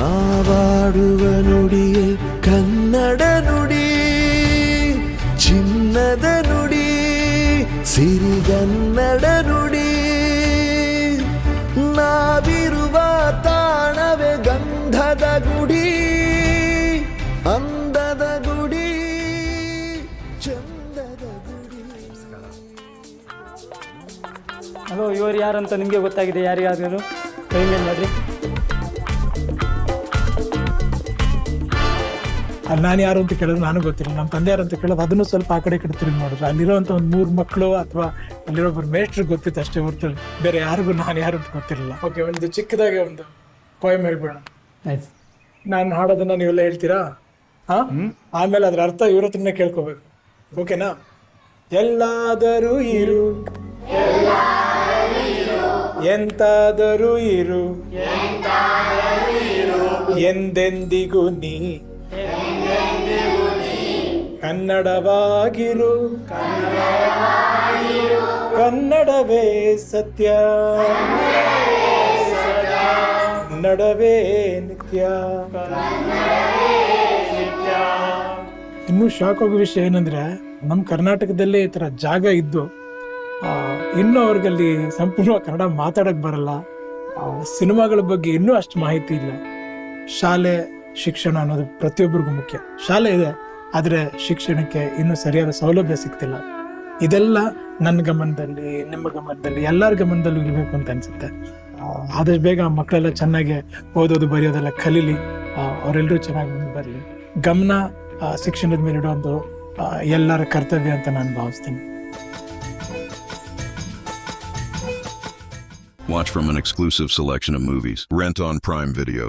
ನಾವಾಡುವ ನುಡಿಯೇ ಕನ್ನಡ ನುಡಿ, ಚಿನ್ನದ ನುಡಿ, ಸಿರಿಗನ್ನಡ ನುಡಿ. ನಾವಿರುವ ತಾಣವೇ ಗಂಧದ ಗುಡಿ, ಅಂದದ ಗುಡಿ, ಚಂದದ ಗುಡಿ. ಹಲೋ ಇವರು ಯಾರಂತ ನಿಮಗೆ ಗೊತ್ತಾಗಿದೆ, ಯಾರಿಗಾದ್ರೂ ಕೈ ಮೇಲೆ ಮಾಡಿರಿ. ಅಲ್ಲಿ ನಾನು ಯಾರು ಅಂತ ಕೇಳಿದ್ರೆ ನನಗೆ ಗೊತ್ತಿಲ್ಲ. ನಮ್ಮ ತಂದೆ ಯಾರು ಅಂತ ಕೇಳೋದು ಅದನ್ನು ಸ್ವಲ್ಪ ಆ ಕಡೆ ಕಡೆ ತಿರುಗಿ ಮಾಡಿದ್ರು ಅಲ್ಲಿರೋಂಥ ಒಂದು ಮೂರು ಮಕ್ಕಳು ಅಥವಾ ಅಲ್ಲಿರೋ ಒಬ್ಬರು ಮೇಷ್ಟ್ರಿಗೆ ಗೊತ್ತಿತ್ತು ಅಷ್ಟೇ ಹೊರತು ಬೇರೆ ಯಾರಿಗೂ ನಾನು ಯಾರು ಅಂತ ಗೊತ್ತಿರಲಿಲ್ಲ. ಓಕೆ ಒಂದು ಚಿಕ್ಕದಾಗೆ ಒಂದು ಪೋಯಮ್ ಹೇಳ್ಬೇಡ ಆಯ್ತು. ನಾನು ಹಾಡೋದನ್ನ ನೀವೆಲ್ಲ ಹೇಳ್ತೀರಾ? ಹಾ? ಆಮೇಲೆ ಅದ್ರ ಅರ್ಥ ಇವ್ರ ಹತ್ರನೇ ಕೇಳ್ಕೋಬೇಕು. ಓಕೆನಾ ಎಲ್ಲಾದರೂ ಇರು. ಎಂತಾದರೂ ಇರು. ಎಂದೆಂದಿಗೂ ನೀ. ಕನ್ನಡವಾಗಿರು. ಕನ್ನಡವೇ ಸತ್ಯ. ನಡವೇ ನಿತ್ಯ. ಇನ್ನೂ ಶಾಕ್ ಆಗೋ ವಿಷಯ ಏನಂದ್ರೆ ನಮ್ಮ ಕರ್ನಾಟಕದಲ್ಲೇ ಈ ಥರ ಜಾಗ ಇದ್ದು ಇನ್ನೂ ಅವ್ರಿಗಲ್ಲಿ ಸಂಪೂರ್ಣ ಕನ್ನಡ ಮಾತಾಡಕ್ ಬರಲ್ಲ. ಸಿನಿಮಾಗಳ ಬಗ್ಗೆ ಇನ್ನೂ ಅಷ್ಟು ಮಾಹಿತಿ ಇಲ್ಲ. ಶಾಲೆ ಶಿಕ್ಷಣ ಅನ್ನೋದು ಪ್ರತಿಯೊಬ್ಬರಿಗೂ ಮುಖ್ಯ. ಶಾಲೆ ಇದೆ. ಆದರೆ ಶಿಕ್ಷಣಕ್ಕೆ ಇನ್ನೂ ಸರಿಯಾದ ಸೌಲಭ್ಯ ಸಿಗ್ತಿಲ್ಲ. ಇದೆಲ್ಲ ನನ್ನ ಗಮನದಲ್ಲಿ, ನಿಮ್ಮ ಗಮನದಲ್ಲಿ, ಎಲ್ಲರ ಗಮನದಲ್ಲೂ ಇರಬೇಕು ಅಂತ ಅನ್ಸುತ್ತೆ. ಆದಷ್ಟು ಬೇಗ ಮಕ್ಕಳೆಲ್ಲ ಚೆನ್ನಾಗಿ ಓದೋದು, ಬರೆಯೋದೆಲ್ಲ ಕಲೀಲಿ. ಅವರೆಲ್ಲರೂ ಚೆನ್ನಾಗಿ ಮುಂದೆ ಬರಲಿ. ಗಮನ ಶಿಕ್ಷಣದ ಮೇಲೆ ಇಡೋದು ಎಲ್ಲರ ಕರ್ತವ್ಯ ಅಂತ ನಾನು ಭಾವಿಸ್ತೀನಿ. Watch from an exclusive selection of movies. Rent on Prime Video.